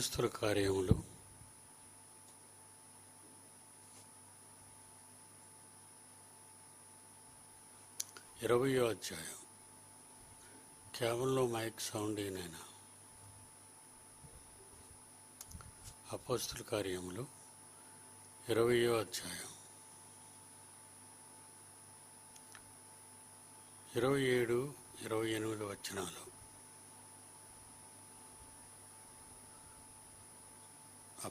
అపస్తుల కార్యములు. ఇరవయో అధ్యాయం. కేవలం మైక్ సౌండ్ నేను అపస్తుల కార్యములు ఇరవయో అధ్యాయం. ఇరవై ఏడు ఇరవై ఎనిమిది వచనాలు.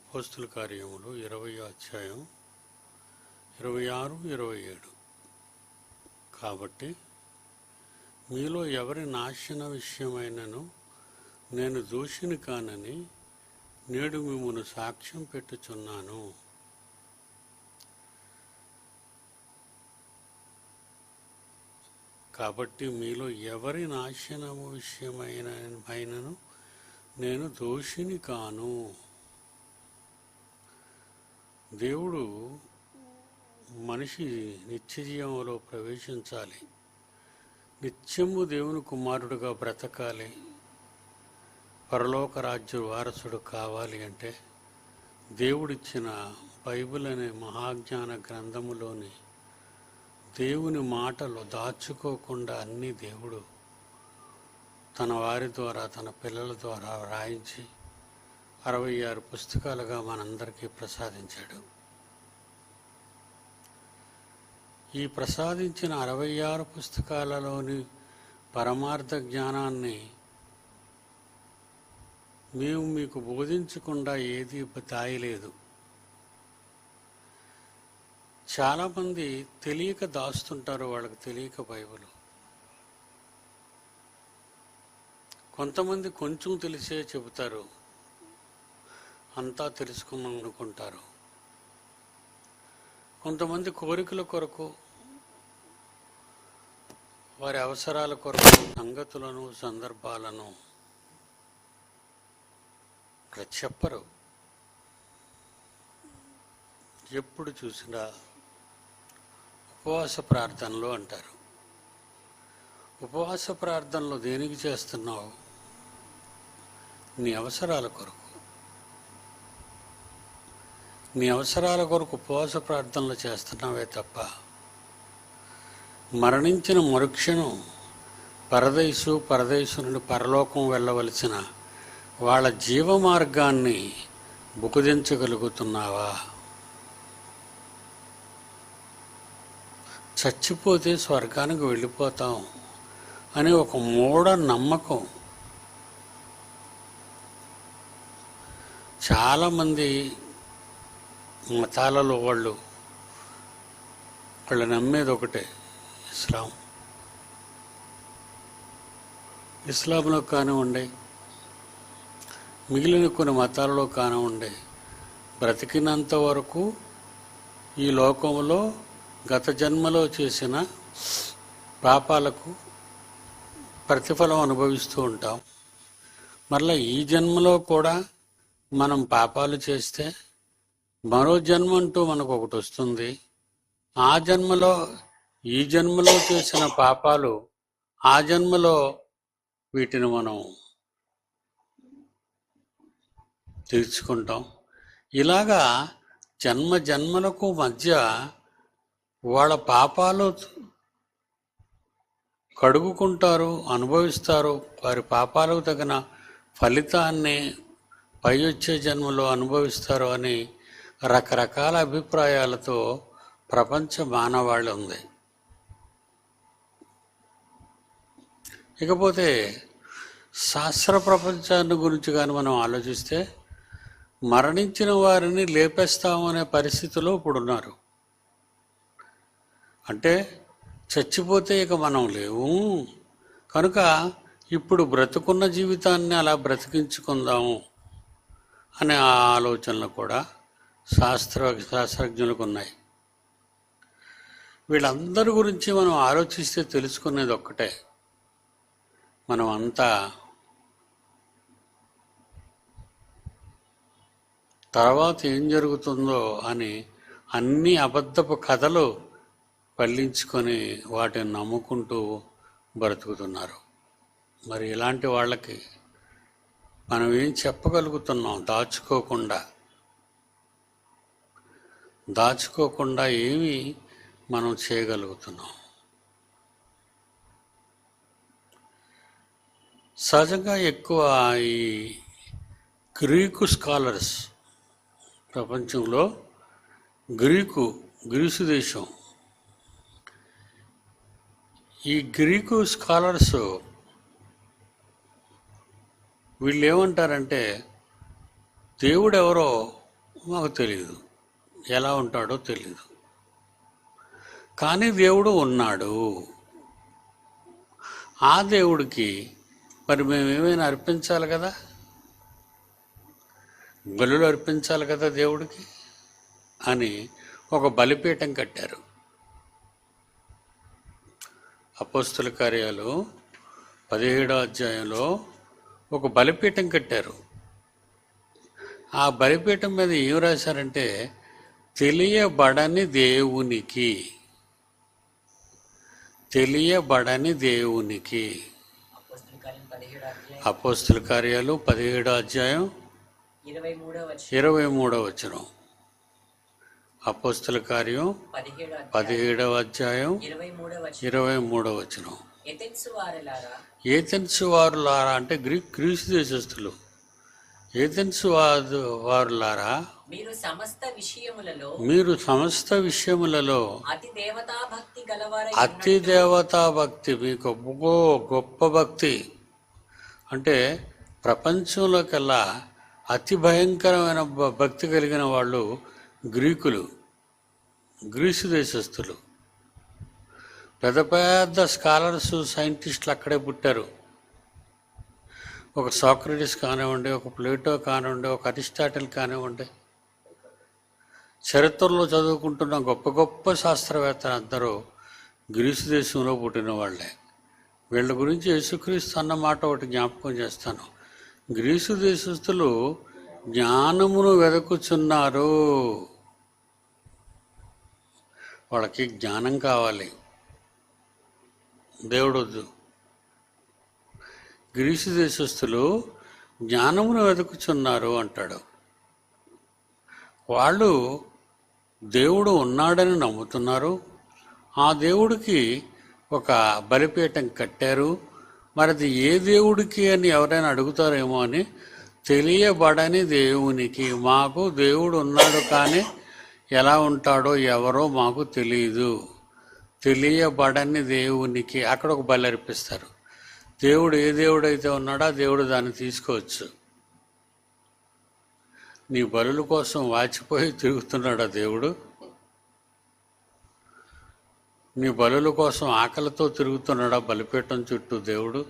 అపోస్తుల కార్యములు ఇరవై అధ్యాయం ఇరవై ఆరు ఇరవై ఏడు. కాబట్టి మీలో ఎవరి నాశన విషయమైనను నేను దూషిని కానని నేడు మిమ్మల్ని సాక్ష్యం పెట్టుచున్నాను. కాబట్టి మీలో ఎవరి నాశనము విషయమైన పైనను నేను దోషిని కాను. దేవుడు మనిషి నిత్య జీవంలో ప్రవేశించాలి. నిత్యము దేవుని కుమారుడుగా బ్రతకాలి. పరలోక రాజ్య వారసుడు కావాలి అంటే దేవుడిచ్చిన బైబిల్ అనే మహాజ్ఞాన గ్రంథములోని దేవుని మాటలు దాచుకోకుండా అన్ని దేవుడు తన వారి ద్వారా తన పిల్లల ద్వారా వ్రాయించి అరవై ఆరు పుస్తకాలుగా మనందరికీ ప్రసాదించాడు. ఈ ప్రసాదించిన అరవై ఆరు పుస్తకాలలోని పరమార్థ జ్ఞానాన్ని మేము మీకు బోధించకుండా ఏది దాయలేదు. చాలామంది తెలియక దాస్తుంటారు వాళ్ళకి తెలియక బైబుల్. కొంతమంది కొంచెం తెలిసే చెబుతారు. అంతా తెలుసుకోమనుకుంటారు కొంతమంది కోరికల కొరకు వారి అవసరాల కొరకు సంగతులను సందర్భాలను ఇక్కడ చెప్పరు ఎప్పుడు చూసినా ఉపవాస ప్రార్థనలు అంటారు. ఉపవాస ప్రార్థనలు దేనికి చేస్తున్నావు? నీ అవసరాల కొరకు. మీ అవసరాల కొరకు ఉపవాస ప్రార్థనలు చేస్తున్నావే తప్ప మరణించిన మరుక్షణం పరదేశు పరదేశు నుండి పరలోకం వెళ్ళవలసిన వాళ్ళ జీవ మార్గాన్ని బుకుదించగలుగుతున్నావా? చచ్చిపోతే స్వర్గానికి వెళ్ళిపోతాం అనే ఒక మూఢ నమ్మకం. చాలామంది మతాలలో వాళ్ళు వాళ్ళు నమ్మేది ఒకటే ఇస్లాం. ఇస్లాంలో కానివ్వండి మిగిలిన కొన్ని మతాలలో కానివ్వండి బ్రతికినంత వరకు ఈ లోకంలో గత జన్మలో చేసిన పాపాలకు ప్రతిఫలం అనుభవిస్తూ ఉంటాం. మరలా ఈ జన్మలో కూడా మనం పాపాలు చేస్తే మరో జన్మ అంటూ మనకు ఒకటి వస్తుంది. ఆ జన్మలో ఈ జన్మలో చేసిన పాపాలు ఆ జన్మలో వీటిని మనం తీర్చుకుంటాం. ఇలాగా జన్మ జన్మలకు మధ్య వాళ్ళ పాపాలు కడుగుకుంటారు అనుభవిస్తారు. వారి పాపాలకు తగిన ఫలితాన్ని పై వచ్చే జన్మలో అనుభవిస్తారు అని రకరకాల అభిప్రాయాలతో ప్రపంచ మానవాళి ఉంది. ఇకపోతే శాస్త్ర ప్రపంచాన్ని గురించి కానీ మనం ఆలోచిస్తే మరణించిన వారిని లేపేస్తామనే పరిస్థితిలో ఇప్పుడున్నారు. అంటే చచ్చిపోతే ఇక మనం లేవు. కనుక ఇప్పుడు బ్రతుకున్న జీవితాన్ని అలా బ్రతికించుకుందాము అనే ఆ ఆలోచనలు కూడా శాస్త్ర శాస్త్రజ్ఞులకు ఉన్నాయి వీళ్ళందరి గురించి మనం ఆలోచిస్తే తెలుసుకునేది ఒక్కటే. మనం అంతా తర్వాత ఏం జరుగుతుందో అని అన్ని అబద్ధపు కథలు పల్లించుకొని వాటిని నమ్ముకుంటూ బ్రతుకుతున్నారు. మరి ఇలాంటి వాళ్ళకి మనం ఏం చెప్పగలుగుతున్నాం? దాచుకోకుండా దాచుకోకుండా ఏమి మనం చేయగలుగుతున్నాం. సహజంగా ఎక్కువ ఈ గ్రీకు స్కాలర్స్ ప్రపంచంలో గ్రీకు గ్రీసు దేశం. ఈ గ్రీకు స్కాలర్స్ వీళ్ళు ఏమంటారంటే దేవుడు ఎవరో మాకు తెలియదు ఎలా ఉంటాడో తెలియదు కానీ దేవుడు ఉన్నాడు. ఆ దేవుడికి మరి మేము ఏమైనా అర్పించాలి కదా? బలులు అర్పించాలి కదా దేవుడికి? అని ఒక బలిపీఠం కట్టారు. అపోస్తుల కార్యాలు పదిహేడో అధ్యాయంలో ఒక బలిపీఠం కట్టారు. ఆ బలిపీఠం మీద ఏం రాశారంటే తెలియబడని దేవునికి. తెలియబడని దేవునికి. అపోస్తుల కార్యాలు పదిహేడో అధ్యాయం ఇరవై మూడో వచ్చి ఇరవై మూడో వచనం. అపోస్తుల కార్యం పదిహేడవ అధ్యాయం ఇరవై మూడో వచ్చి ఇరవై మూడో వచనం ఏథెన్స్ వారులారా అంటే గ్రీక్ గ్రీసు దేశస్థులు ఏథెన్స్ వారు వారులారా మీరు సమస్త విషయములలో మీరు సమస్త విషయములలో అతి దేవతా భక్తి గలవారై అతి దేవతా భక్తి మీకు గొప్ప గొప్ప భక్తి. అంటే ప్రపంచంలోకెల్లా అతి భయంకరమైన భక్తి కలిగిన వాళ్ళు గ్రీకులు గ్రీసు దేశస్థులు. పెద్ద పెద్ద స్కాలర్స్ సైంటిస్టులు అక్కడే పుట్టారు. ఒక సాక్రటిస్ కానివ్వండి ఒక ప్లేటో కానివ్వండి ఒక అరిస్టాటిల్ కానివ్వండి చరిత్రలో చదువుకుంటున్న గొప్ప గొప్ప శాస్త్రవేత్తలు అందరూ గ్రీసు దేశంలో పుట్టిన వాళ్ళే. వీళ్ళ గురించి యేసుక్రీస్తు అన్న మాట ఒకటి జ్ఞాపకం చేస్తాను. గ్రీసు దేశస్థులు జ్ఞానమును వెదకుచున్నారు. వాళ్ళకి జ్ఞానం కావాలి. దేవుడు వద్దు గ్రీసు దేశస్థులు జ్ఞానమును వెతుకుచున్నారు అంటాడు. వాళ్ళు దేవుడు ఉన్నాడని నమ్ముతున్నారు. ఆ దేవుడికి ఒక బలిపీఠం కట్టారు. మరి అది ఏ దేవుడికి అని ఎవరైనా అడుగుతారేమో అని తెలియబడని దేవునికి మాకు దేవుడు ఉన్నాడు కానీ ఎలా ఉంటాడో ఎవరో మాకు తెలియదు తెలియబడని దేవునికి అక్కడ ఒక బలి అర్పిస్తారు. దేవుడు ఏ దేవుడైతే ఉన్నాడో ఆ దేవుడు దాన్ని తీసుకోవచ్చు. నీ బలుల కోసం వాచిపోయి తిరుగుతున్నాడా దేవుడు. నీ బలుల కోసం ఆకలితో తిరుగుతున్నాడా బలిపీఠం చుట్టూ దేవుడు.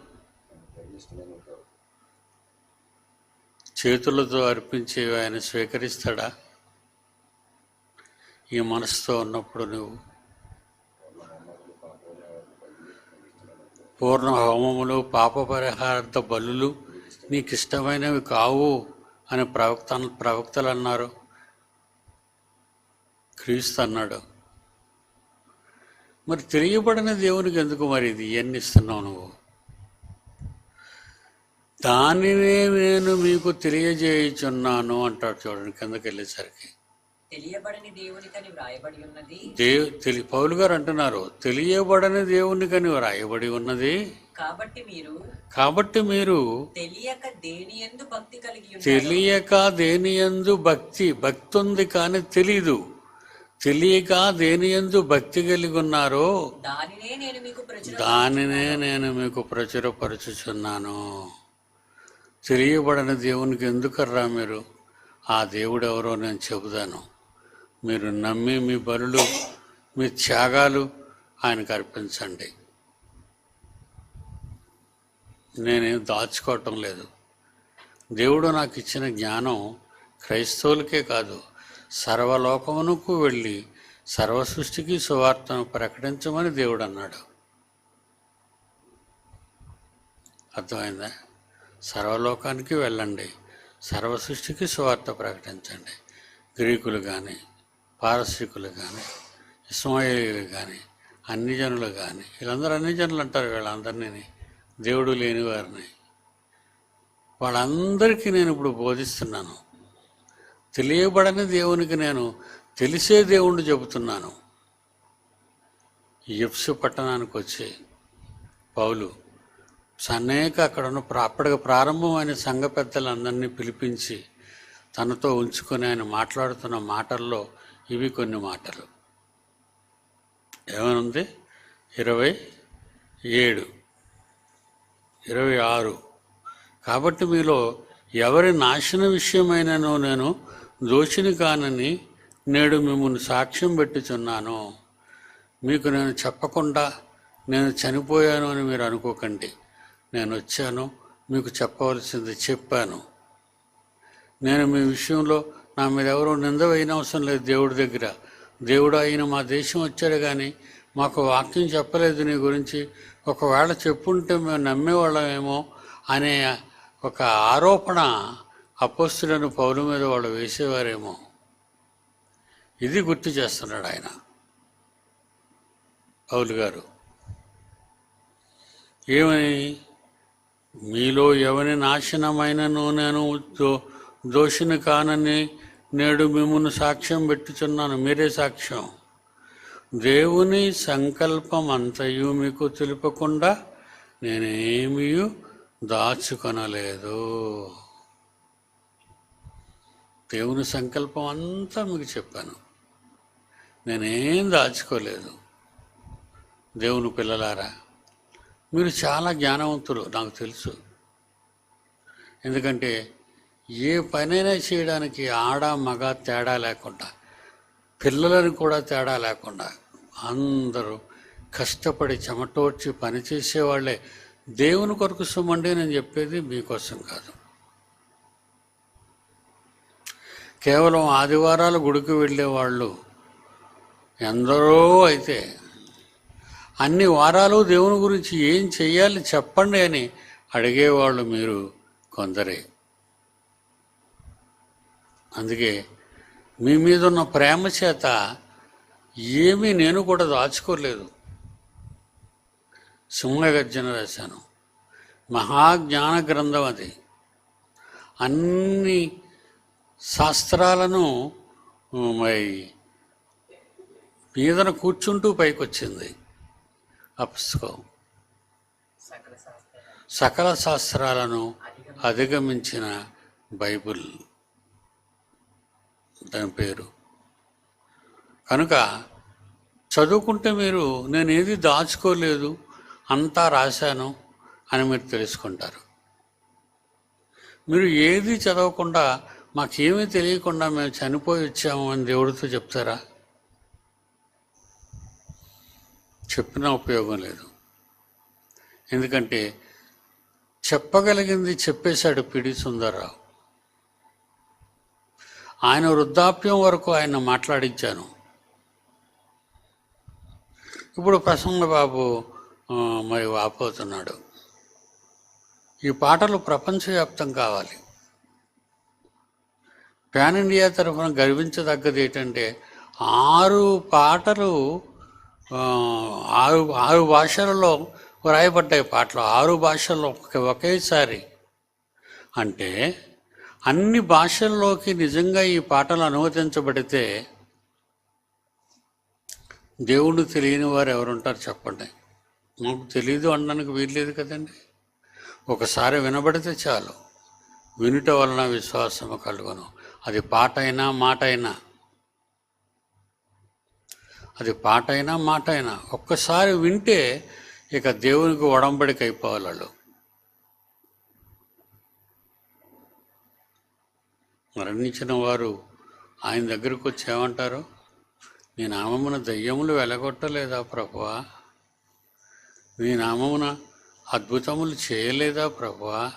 చేతులతో అర్పించేవి ఆయన స్వీకరిస్తాడా? ఈ మనసుతో ఉన్నప్పుడు నువ్వు పూర్ణ హోమములు పాపపరిహారార్థ బలులు నీకు ఇష్టమైనవి కావు అని ప్రవక్త ప్రవక్తలు అన్నారు క్రీస్తు అన్నాడు. మరి తెలియబడిన దేవునికి ఎందుకు మరి ఇది? ఇవన్నీ ఇస్తున్నావు నువ్వు? దానినే నేను మీకు తెలియజేయుచున్నాను అంటాడు చూడండి కిందకి వెళ్ళేసరికి. తెలియబడని దేవునికని వ్రాయబడి ఉన్నది? దేవు తెలి పౌలు గారు అంటున్నారు తెలియబడని దేవునికని రాయబడి ఉన్నది. కాబట్టి మీరు కాబట్టి మీరు తెలియక దేని ఎందు భక్తి కలిగి తెలియక దేనియందు భక్తి భక్తి ఉంది కానీ తెలీదు. తెలియక దేనియందు భక్తి కలిగి ఉన్నారో దానినే నేను మీకు ప్రచుర దానినే నేను మీకు ప్రచురపరచుచున్నాను. తెలియబడిన దేవునికి ఎందుకర్రా మీరు? ఆ దేవుడు ఎవరో నేను చెబుతాను. మీరు నమ్మి మీ బరులు మీ త్యాగాలు ఆయనకు అర్పించండి. నేనేం దాచుకోవటం లేదు. దేవుడు నాకు ఇచ్చిన జ్ఞానం క్రైస్తవులకే కాదు సర్వలోకమునకు వెళ్ళి సర్వ సృష్టికి సువార్తను ప్రకటించమని దేవుడు అన్నాడు. అర్థమైందా? సర్వలోకానికి వెళ్ళండి సర్వ సృష్టికి సువార్త ప్రకటించండి. గ్రీకులు కానీ పారసీకులు కానీ ఇస్మాయిలీలు కానీ అన్ని జనులు కానీ వీళ్ళందరూ అన్ని జనులు అంటారు వీళ్ళందరినీ దేవుడు లేని వారిని. వాళ్ళందరికీ నేను ఇప్పుడు బోధిస్తున్నాను. తెలియబడని దేవునికి నేను తెలిసే దేవుణ్ణి చెబుతున్నాను. ఎఫ్సు పట్టణానికి వచ్చి పౌలు అనేక అక్కడ ఉన్న అప్పటికి ప్రారంభమైన సంఘ పెద్దలందరినీ పిలిపించి తనతో ఉంచుకొని ఆయన మాట్లాడుతున్న మాటల్లో ఇవి కొన్ని మాటలు. ఏమనుంది? ఇరవై ఏడు. ఇరవై ఆరు. కాబట్టి మీలో ఎవరి నాశన విషయమైనను నేను దోషిని కానని నేడు మిమ్మల్ని సాక్ష్యం పెట్టుచున్నాను. మీకు నేను చెప్పకుండా నేను చనిపోయాను అని మీరు అనుకోకండి. నేను వచ్చాను మీకు చెప్పవలసింది చెప్పాను. నేను మీ విషయంలో నా మీద ఎవరో నింద వేయని అవసరం లేదు దేవుడి దగ్గర. దేవుడు ఆయన మా దేశం వచ్చాడు కానీ మాకు వాక్యం చెప్పలేదు నీ గురించి. ఒకవేళ చెప్పుంటే మేము నమ్మేవాళ్ళమేమో అనే ఒక ఆరోపణ అపోస్తులను పౌరు మీద వాళ్ళు వేసేవారేమో. ఇది గుర్తు చేస్తున్నాడు ఆయన. పౌలు గారు ఏమని? మీలో ఎవని నాశనమైనను నేను దో- దోషిని కానని నేడు మిమ్మల్ని సాక్ష్యం పెట్టుచున్నాను మీరే సాక్ష్యం. దేవుని సంకల్పం అంతయు మీకు తెలుపకుండా నేనేమీ దాచుకొనలేదు. దేవుని సంకల్పం అంతా మీకు చెప్పాను. నేనేం దాచుకోలేదు. దేవుని పిల్లలారా మీరు చాలా జ్ఞానవంతులు నాకు తెలుసు. ఎందుకంటే ఏ పనైనా చేయడానికి ఆడ మగ తేడా లేకుండా పిల్లలను కూడా తేడా లేకుండా అందరూ కష్టపడి చెమటోడ్చి పనిచేసేవాళ్ళే దేవుని కొరకు సుమండి నేను చెప్పేది మీకోసం కాదు. కేవలం ఆదివారాలు గుడికి వెళ్ళేవాళ్ళు ఎందరో అయితే అన్ని వారాలు దేవుని గురించి ఏం చెయ్యాలి చెప్పండి అని అడిగేవాళ్ళు మీరు కొందరే. అందుకే మీ మీద ఉన్న ప్రేమ చేత ఏమీ నేను కూడా దాచుకోలేదు. సింహగర్జన రాశాను మహాజ్ఞాన గ్రంథం అది. అన్ని శాస్త్రాలను మరి మీదన కూర్చుంటూ పైకొచ్చింది ఆ పుస్తకం. సకల శాస్త్రాలను అధిగమించిన బైబిల్. దాని పేరు. కనుక చదువుకుంటే మీరు నేను ఏది దాచుకోలేదు అంతా రాశాను అని మీరు తెలుసుకుంటారు. మీరు ఏది చదవకుండా మాకేమీ తెలియకుండా మేము చనిపోయి వచ్చాము అని దేవుడితో చెప్తారా? చెప్పినా ఉపయోగం లేదు. ఎందుకంటే చెప్పగలిగింది చెప్పేశాడు పిడి సుందర్రావు. ఆయన వృద్ధాప్యం వరకు ఆయన మాట్లాడించాను. ఇప్పుడు ప్రసంగ బాబు మరి వాపోతున్నాడు. ఈ పాటలు ప్రపంచవ్యాప్తం కావాలి. పాన్ ఇండియా తరఫున గర్వించదగ్గది ఏంటంటే ఆరు పాటలు ఆరు ఆరు భాషలలో వ్రాయబడ్డాయి పాటలు. ఆరు భాషల్లో ఒకేసారి అంటే అన్ని భాషల్లోకి నిజంగా ఈ పాటలు అనువదించబడితే దేవుడు తెలియని వారు ఎవరుంటారు చెప్పండి. మాకు తెలియదు అనడానికి వీల్లేదు కదండి. ఒకసారి వినబడితే చాలు. వినుట వలన విశ్వాసము కలుగును. అది పాట అయినా మాట అయినా అది పాట అయినా మాట అయినా ఒక్కసారి వింటే ఇక దేవునికి ఒడంబడికి అయిపోవాలి వాళ్ళు. మరణించిన వారు ఆయన దగ్గరకు వచ్చేమంటారు మీ నీ నామమున దయ్యములు వెలగొట్టలేదా ప్రభువా? నీ నామమున అద్భుతములు చేయలేదా ప్రభువా?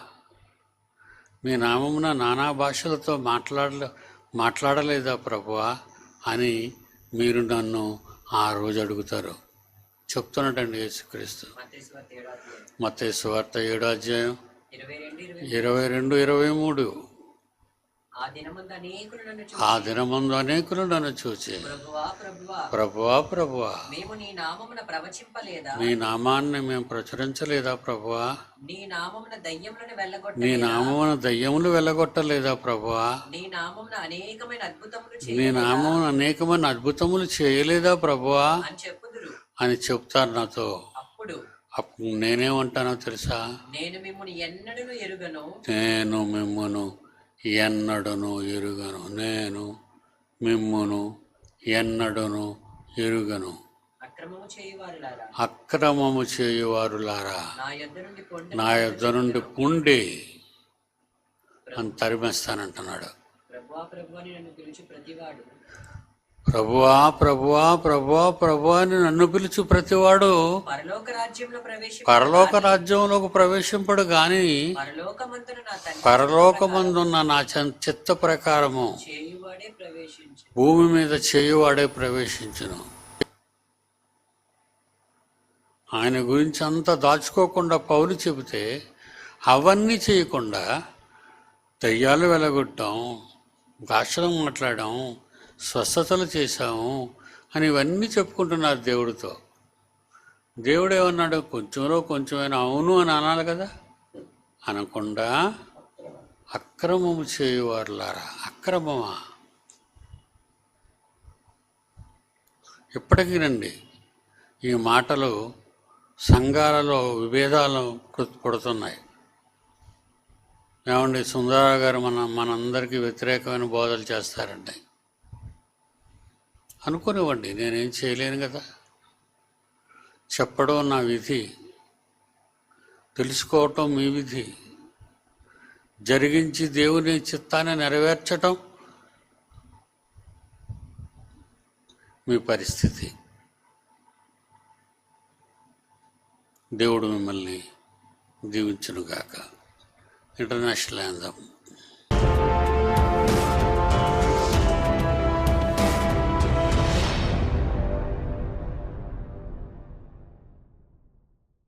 నీ నామమున నానా భాషలతో మాట్లాడలే మాట్లాడలేదా ప్రభువా? అని మీరు నన్ను ఆ రోజు అడుగుతారు. చెప్తున్నాడండి యేసుక్రీస్తు. మతేశ్వార్త ఏడో అధ్యాయం. ఇరవై రెండు ఇరవై మూడు. ఆ దినమందు అనేకులు నన్ను చూచి ప్రభువా ప్రభువా నీ నామాన్ని మేము ప్రచురించలేదా ప్రభువా? నీ నామమున దయ్యములు వెళ్ళగొట్టలేదా ప్రభువా? నీ నామమున అనేకమైన అద్భుతములు చేయలేదా? ప్రభువా? అని చెప్తారు నాతో. అప్పుడు అప్పుడు నేనేమంటానో తెలుసా? నేను మిమ్మల్ని ఎన్నడూ ఎరుగను. నేను మిమ్మును ఎన్నడును ఎరుగను. నేను మిమ్మును ఎన్నడును ఎరుగను. అక్రమము చేయువారులారా? నా యొద్ద నుండి పుండి అని తరిమేస్తానంటున్నాడు. ప్రభువా ప్రభు ప్రభువా ప్రభువా ప్రభువా ప్రభువా అని నన్ను పిలుచు ప్రతివాడు పరలోక రాజ్యంలోకి ప్రవేశింపడు గాని పరలోకమందున్న నా చిత్త ప్రకారము భూమి మీద చేయువాడే ప్రవేశించును. ఆయన గురించి అంతా దాచుకోకుండా పౌలు చెబితే అవన్నీ చేయకుండా దయ్యాలు వెలగొట్టాం భాషలు మాట్లాడాం స్వస్థతలు చేశాము అని ఇవన్నీ చెప్పుకుంటున్నారు దేవుడితో. దేవుడు ఏమన్నాడు కొంచెంలో కొంచెమైనా అవును అని అనాలి కదా? అనకుండా అక్రమము చేయువారులారా అక్రమమా? ఇప్పటికీ రండి. ఈ మాటలు సంఘాలలో విభేదాలు కు- పుడుతున్నాయి. ఏమండి సుందరరావు గారు మన మనందరికీ వ్యతిరేకమైన బోధలు చేస్తారండి. అనుకునివ్వండి నేనేం చేయలేను కదా. చెప్పడం నా విధి. తెలుసుకోవటం మీ విధి. జరిగించి దేవుని చిత్తాన్ని నెరవేర్చటం మీ పరిస్థితి. దేవుడు మిమ్మల్ని దీవించునుగాక. ఇంటర్నేషనల్ యాందం